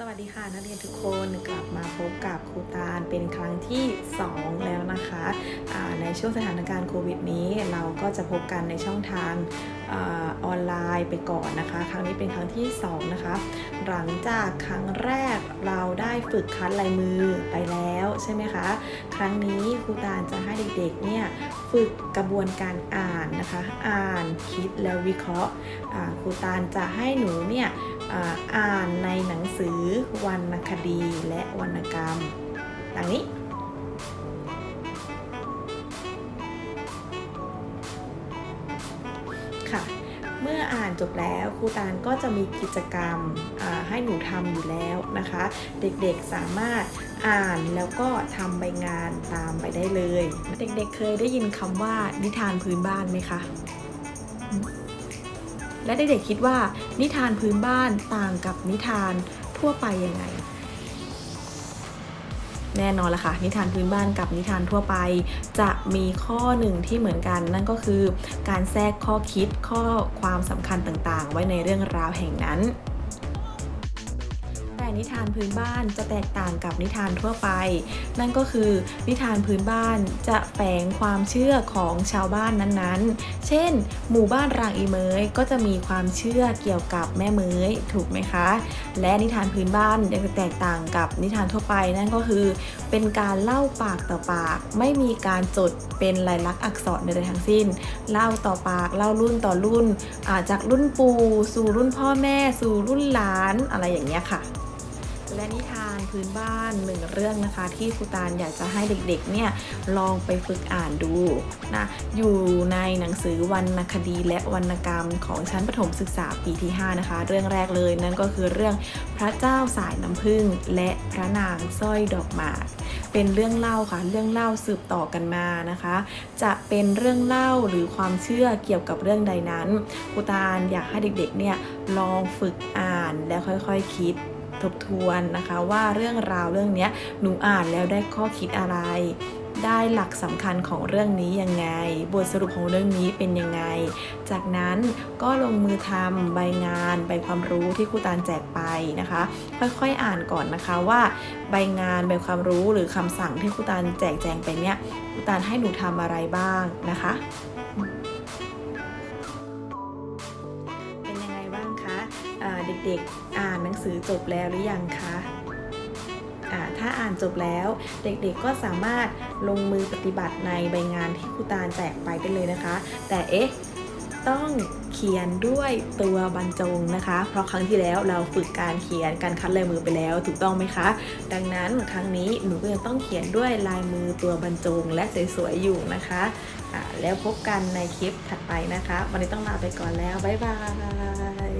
สวัสดีค่ะนักเรียนทุกคนกลับมาพบกับครูตาลเป็นครั้งที่ 2 แล้วนะคะอ่าในช่วงสถานการณ์โควิดนี้เราก็จะพบกันในช่องทางออนไลน์ไปก่อนนะคะ ครั้งนี้เป็นครั้งที่ 2 นะคะ หลังจากครั้งแรกเราได้ฝึกคัดลายมือไปแล้วใช่ไหมคะ ครั้งนี้ครูตาลจะให้เด็กๆเนี่ยฝึกกระบวนการอ่านนะคะ อ่านคิดแล้ววิเคราะห์ครูตาลจะให้หนูเนี่ย อ่านในหนังสือวรรณคดีและวรรณกรรมดังนี้ค่ะ เมื่ออ่านจบแล้วครูตาลก็จะมีกิจกรรมให้หนูทำอยู่แล้วนะคะ เด็กๆสามารถอ่านแล้วก็ทำใบงานตามไปได้เลย เด็กๆเคยได้ยินคำว่านิทานพื้นบ้านไหมคะ และเด็กๆคิดว่านิทานพื้นบ้านต่างกับนิทานทั่วไปยังไง แน่นอนละค่ะ นิทานพื้นบ้านกับนิทานทั่วไป จะมีข้อหนึ่งที่เหมือนกัน นั่นก็คือการแทรกข้อคิดข้อความสำคัญต่างๆ ไว้ในเรื่องราวแห่งนั้น นิทานพื้นบ้านจะแตกต่างกับนิทานทั่วไป นั่นก็คือนิทานพื้นบ้านจะแฝงความเชื่อของชาวบ้านนั้นๆ เช่น หมู่บ้านรางอีเมยก็จะมีความเชื่อเกี่ยวกับแม่เมยถูกไหมคะ และนิทานพื้นบ้านจะแตกต่างกับนิทานทั่วไปนั่นก็คือ เป็นการเล่าปากต่อปาก ไม่มีการจดเป็นลายลักษณ์อักษรใดๆทั้งสิ้น เล่าต่อปากเล่ารุ่นต่อรุ่นาจากรุ่นปู่สู่รุ่นพ่อแม่สู่รุ่นหลานอะไรอย่างเงี้ยค่ะ และนิทานพื้นบ้านหนึ่งเรื่องนะคะ ที่ครูตาลอยากจะให้เด็กๆเนี่ยลองไปฝึกอ่านดูนะอยู่ในหนังสือวรรณคดีและวรรณกรรมของชั้นประถมศึกษาปีที่ 5 นะคะ เรื่องแรกเลยนั่นก็คือเรื่องพระเจ้าสายน้ำผึ้งและพระนางสร้อยดอกหมากเป็นเรื่องเล่าค่ะ เรื่องเล่าสืบต่อกันมานะคะ จะเป็นเรื่องเล่าหรือความเชื่อเกี่ยวกับเรื่องใดนั้นครูตาลอยากให้เด็กๆเนี่ยลองฝึกอ่านแล้วค่อยๆคิด ทบทวนนะคะว่าเรื่องราวเรื่องนี้หนูอ่านแล้วได้ข้อคิดอะไร ได้หลักสำคัญของเรื่องนี้ยังไง บทสรุปของเรื่องนี้เป็นยังไง จากนั้นก็ลงมือทำใบงาน ใบความรู้ที่ครูตาลแจกไปนะคะ ค่อยๆอ่านก่อนนะคะว่าใบงานใบความรู้หรือคำสั่งที่ครูตาลแจกแจงไปเนี่ยครูตาลให้หนูทำอะไรบ้างนะคะ ด็กๆ อ่านหนังสือจบแล้วหรือยังคะถ้าอ่านจบแล้วเด็กๆก็สามารถลงมือปฏิบัติในใบงานที่ครูตาลแจกไปได้เลยนะคะ แต่เอ๊ะต้องเขียนด้วยตัวบรรจงนะคะ เพราะครั้งที่แล้วเราฝึกการเขียนการคัดลายมือไปแล้วถูกต้องไหมคะ ดังนั้นครั้งนี้หนูก็ยังต้องเขียนด้วยลายมือตัวบรรจง และสวยๆอยู่นะคะอ่าแล้วพบกันในคลิปถัดไปนะคะ วันนี้ต้องลาไปก่อนแล้ว บ๊ายบาย